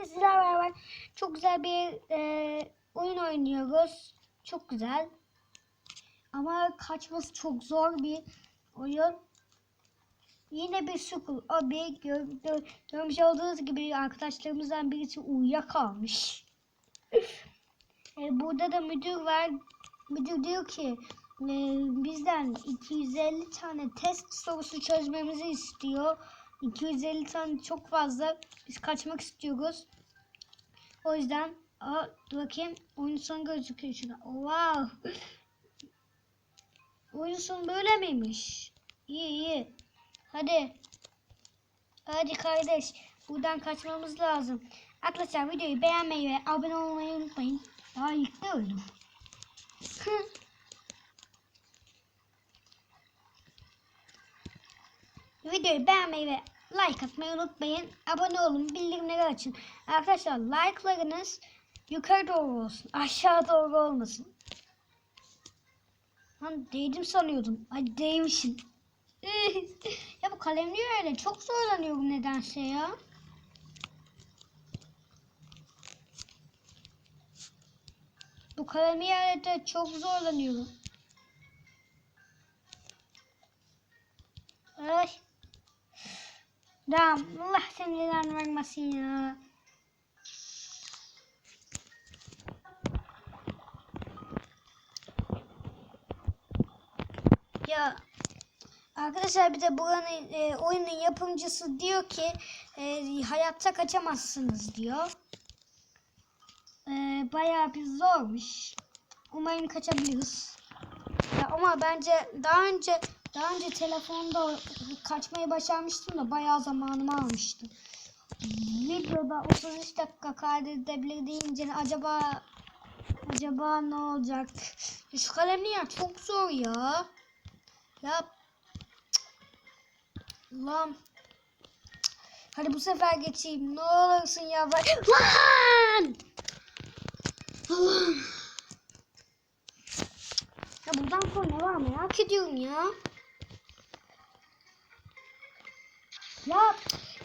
Bugün sizlerle beraber çok güzel bir e, oyun oynuyoruz. Çok güzel. Ama kaçması çok zor bir oyun. Yine bir. O bir gör, gör- görmüş olduğunuz gibi arkadaşlarımızdan birisi uyuyakalmış. e, burada da müdür var. Müdür diyor ki e, bizden 250 tane test sorusu çözmemizi istiyor. 250 tane çok fazla. Biz kaçmak istiyoruz. O yüzden aa, bakayım. Oyun sonu gözüküyor şurada. Wow. Oyun sonu böyle miymiş? İyi iyi. Hadi. Hadi kardeş. Buradan kaçmamız lazım. Arkadaşlar videoyu beğenmeyi ve abone olmayı unutmayın. Daha de öldüm. Videoyu beğenmeyi ve like atmayı unutmayın. Abone olun, bildirimleri açın. Arkadaşlar like'larınız yukarı doğru olsun. Aşağı doğru olmasın. Lan değdim sanıyordum. Ay değmişim. ya bu kalemli öyle çok zorlanıyorum nedense ya. Bu kalemi yerde çok zorlanıyorum. Ay. Tamam. Allah seni neden vermesin ya. Ya arkadaşlar bir de buranın e, oyunun yapımcısı diyor ki e, hayatta kaçamazsınız diyor. E, bayağı bir zormuş. Umarım kaçabiliriz. Ya ama bence daha önce daha önce telefonda kaçmayı başarmıştım da bayağı zamanımı almıştı. Videoda 33 dakika kaydedebilir acaba acaba ne olacak? Ya Şu kalemli ya çok zor ya. Ya. Lan. Hadi bu sefer geçeyim. Ne olursun ya bak. Lan! Allah'ım. Ya buradan sonra ne var merak ediyorum ya.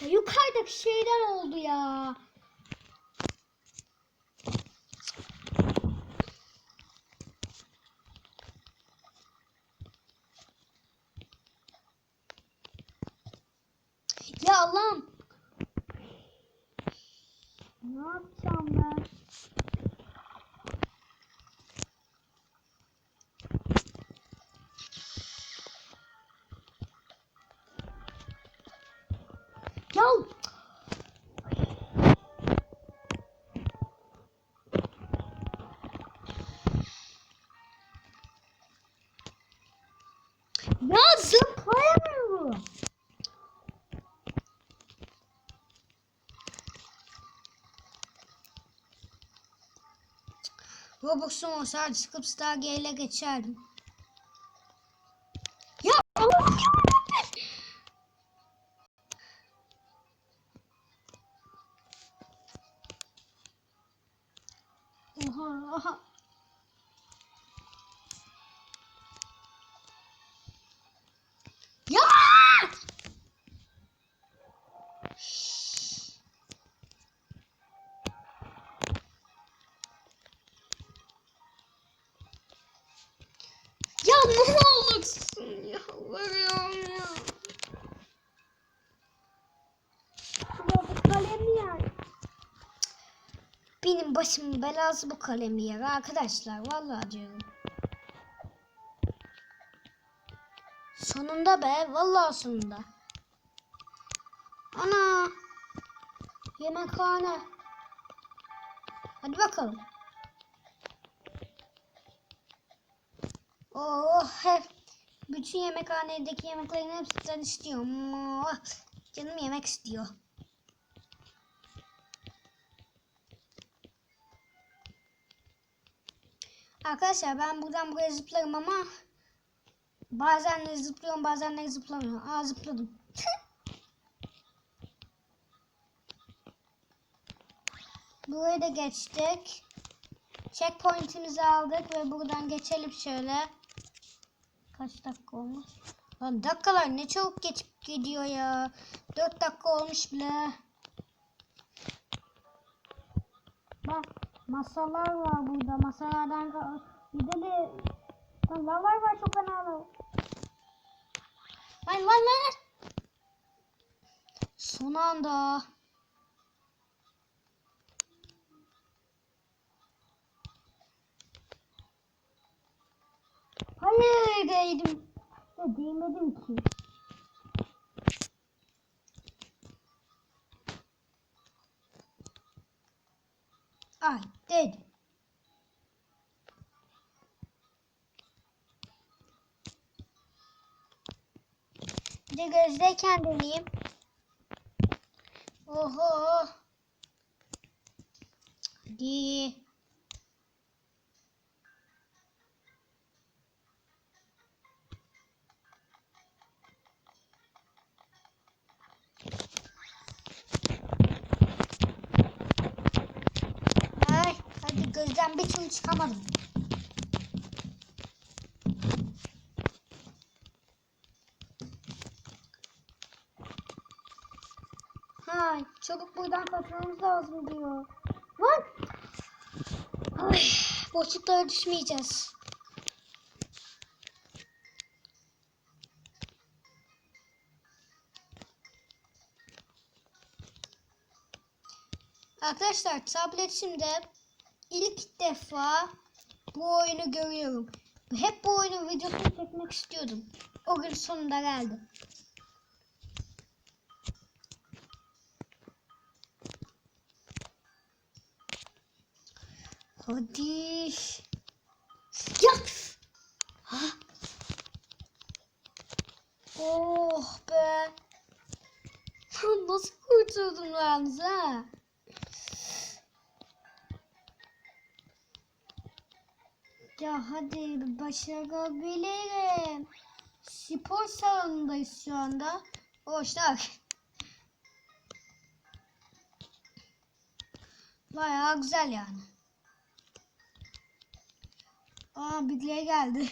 Yukarıdaki şeyden oldu. Ya Ya zıplayamıyorum. Robux'um olsaydı çıkıp Stargate'e geçerdim. Ya ne olursun ya. Varıyorum ya. Ya bu kalem yani. Benim başımın belası bu kalemli yer arkadaşlar. Vallahi diyorum. Sonunda be. Vallahi sonunda. Ana. Yemekhane. Hadi bakalım. Oh hep. Bütün yemekhanedeki yemeklerin hepsinden istiyorum. Oh, canım yemek istiyor. Arkadaşlar ben buradan buraya zıplarım ama bazen de zıplıyorum bazen de zıplamıyorum. Aa zıpladım. Burayı da geçtik. Checkpoint'imizi aldık ve buradan geçelim şöyle. Kaç dakika olmuş? Lan dakikalar ne çabuk geçip gidiyor ya. 4 dakika olmuş bile. Bak masalar var burada. Masalardan bir de de Lan lavlar var çok lav. Lan lan lan. Son anda. Hayır değdim. Ya değmedim ki. Ay değdim. Bir de gözdeyken deneyeyim. Oho. Hadi. Ay, hadi gözden bir türlü çıkamadım. Ha, çabuk buradan kaçmamız lazım diyor. Lan! Ay, boşluklara düşmeyeceğiz. Arkadaşlar tabletimde ilk defa bu oyunu görüyorum. Hep bu oyunun videosunu çekmek istiyordum. O gün sonunda geldi. Hadi. Ya. Ha. Oh be. Nasıl kurtuldum yalnız ha? Ya hadi başarabilirim. Spor salonundayız şu anda. Boşlar. Bayağı güzel yani. Aa birileri geldi.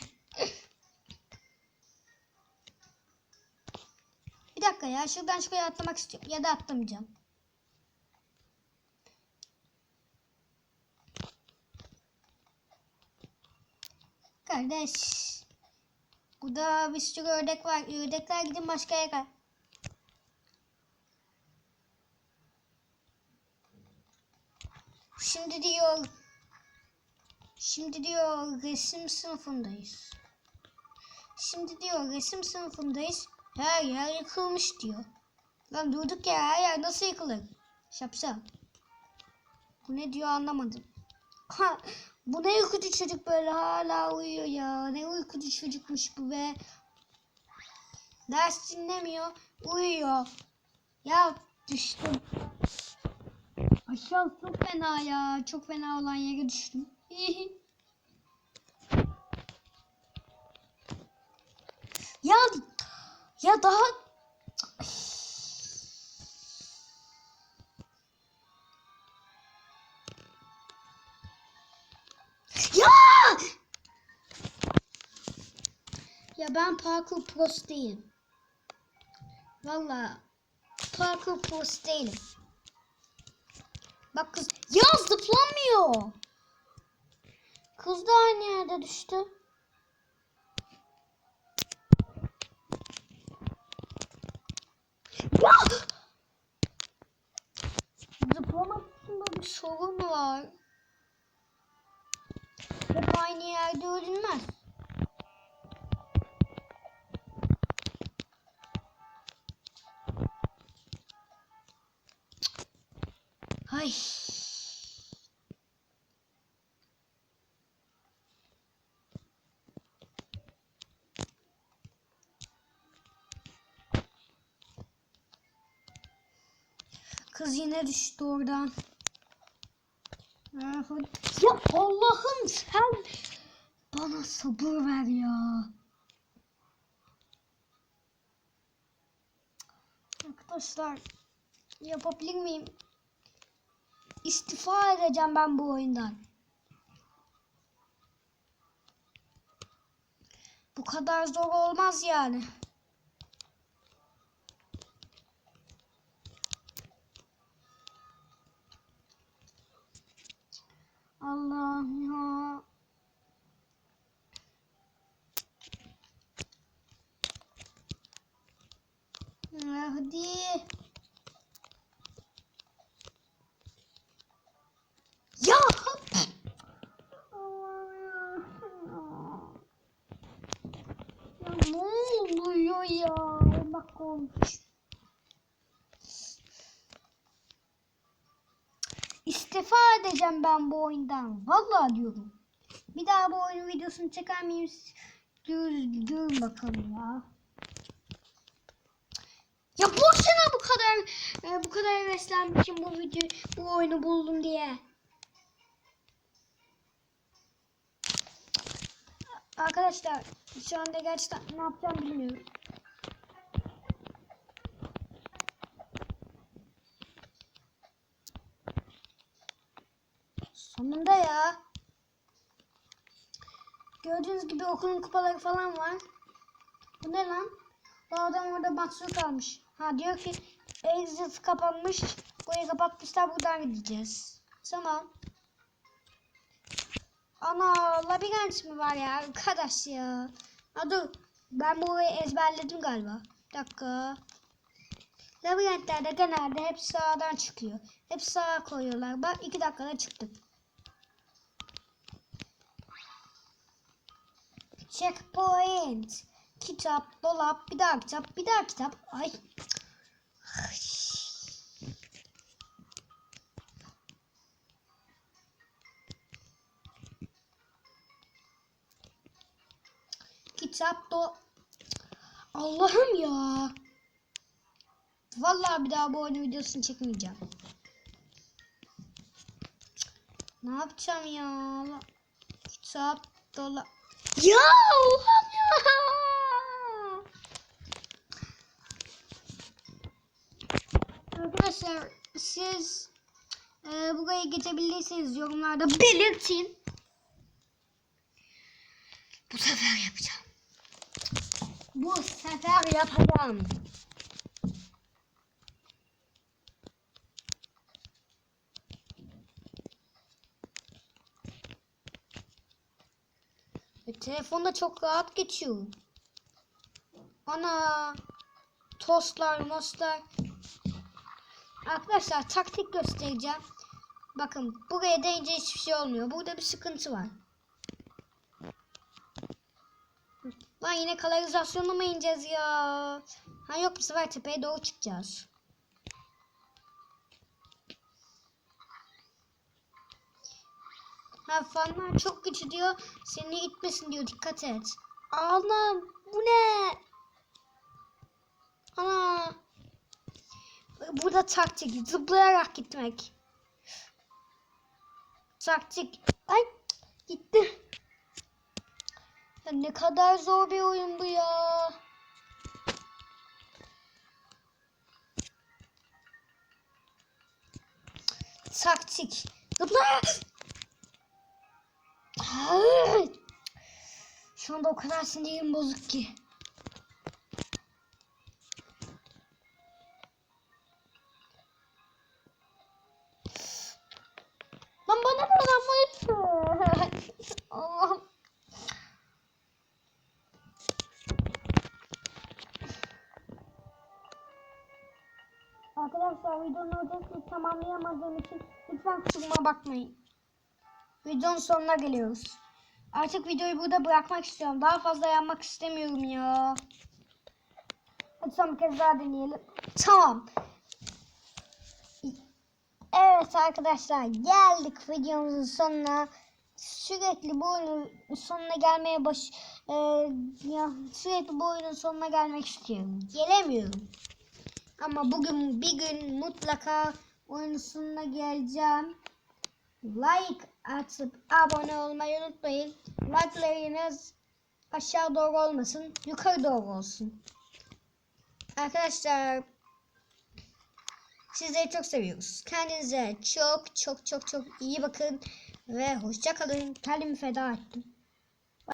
Bir dakika ya şuradan şuraya atlamak istiyorum. Ya da atlamayacağım. Kardeş. Burada bir sürü ördek var. Ördekler gidin başka yere. Şimdi diyor Şimdi diyor resim sınıfındayız. Şimdi diyor resim sınıfındayız. Her yer yıkılmış diyor. Lan durduk ya her yer nasıl yıkılır? Şapşal. Bu ne diyor anlamadım. Bu ne uykucu çocuk böyle hala uyuyor ya. Ne uykucu çocukmuş bu be. Ders dinlemiyor. Uyuyor. Ya düştüm. Aşağı çok fena ya. Çok fena olan yere düştüm. ya ya daha ben parkur pros değilim. Valla parkur pros değilim. Bak kız ya zıplamıyor. Kız da aynı yerde düştü. İçin bir sorun var. Hep aynı yerde ölünmez. Kız yine düştü oradan. Ah. Ya Allah'ım sen bana sabır ver ya. Arkadaşlar yapabilir miyim? İstifa edeceğim ben bu oyundan. Bu kadar zor olmaz yani. Allah ya. Hadi. Ya. Ya ne oluyor ya? Bak olmuş. İstifa edeceğim ben bu oyundan. Vallahi diyorum. Bir daha bu oyun videosunu çeker miyim? Gör, bakalım ya. Ya boşuna bu kadar e, bu kadar heveslenmişim bu video bu oyunu buldum diye. Arkadaşlar şu anda gerçekten ne yapacağım bilmiyorum. Sonunda ya. Gördüğünüz gibi okulun kupaları falan var. Bu ne lan? Bu adam orada mahsur kalmış. Ha diyor ki exit kapanmış. Burayı kapatmışlar buradan gideceğiz. Tamam. Ana labirent mi var ya arkadaş ya. Ha dur ben burayı ezberledim galiba. Bir dakika. Labirentlerde genelde hep sağdan çıkıyor. Hep sağa koyuyorlar. Bak iki dakikada çıktık. Checkpoint. Kitap, dolap, bir daha kitap, bir daha kitap. Ay. Kitap do Allah'ım ya. Vallahi bir daha bu oyun videosunu çekmeyeceğim. Ne yapacağım ya? Kitap dolap. Ya Allah'ım ya. Arkadaşlar siz e, buraya geçebildiyseniz yorumlarda belirtin. Bu sefer yapacağım. Bu sefer yapacağım. E, telefonda çok rahat geçiyor. Ana tostlar, mostlar. Arkadaşlar taktik göstereceğim. Bakın buraya değince hiçbir şey olmuyor. Burada bir sıkıntı var. Lan yine kanalizasyona mı ineceğiz ya? Ha yok bu sefer tepeye doğru çıkacağız. Ha fanlar çok güçlü diyor. Seni itmesin diyor. Dikkat et. Anam bu ne? Ana. Burada taktik. Zıplayarak gitmek. Taktik. Ay gitti. Ya ne kadar zor bir oyun bu ya. Taktik. Zıpla. Şu anda o kadar sinirim bozuk ki. Lan bana buradan mı? Allah'ım. Arkadaşlar videonun ödesini tamamlayamadığım için lütfen kusuruma bakmayın. Videonun sonuna geliyoruz. Artık videoyu burada bırakmak istiyorum. Daha fazla yanmak istemiyorum ya. Hadi son bir kez daha deneyelim. Tamam. Evet arkadaşlar geldik videomuzun sonuna. Sürekli bu oyunun sonuna gelmeye baş e, ya sürekli bu oyunun sonuna gelmek istiyorum. Gelemiyorum. Ama bugün bir gün mutlaka oyunun sonuna geleceğim. Like atıp abone olmayı unutmayın. Like'larınız aşağı doğru olmasın, yukarı doğru olsun. Arkadaşlar sizleri çok seviyoruz. Kendinize çok çok çok çok iyi bakın ve hoşça kalın. Kendimi feda ettim.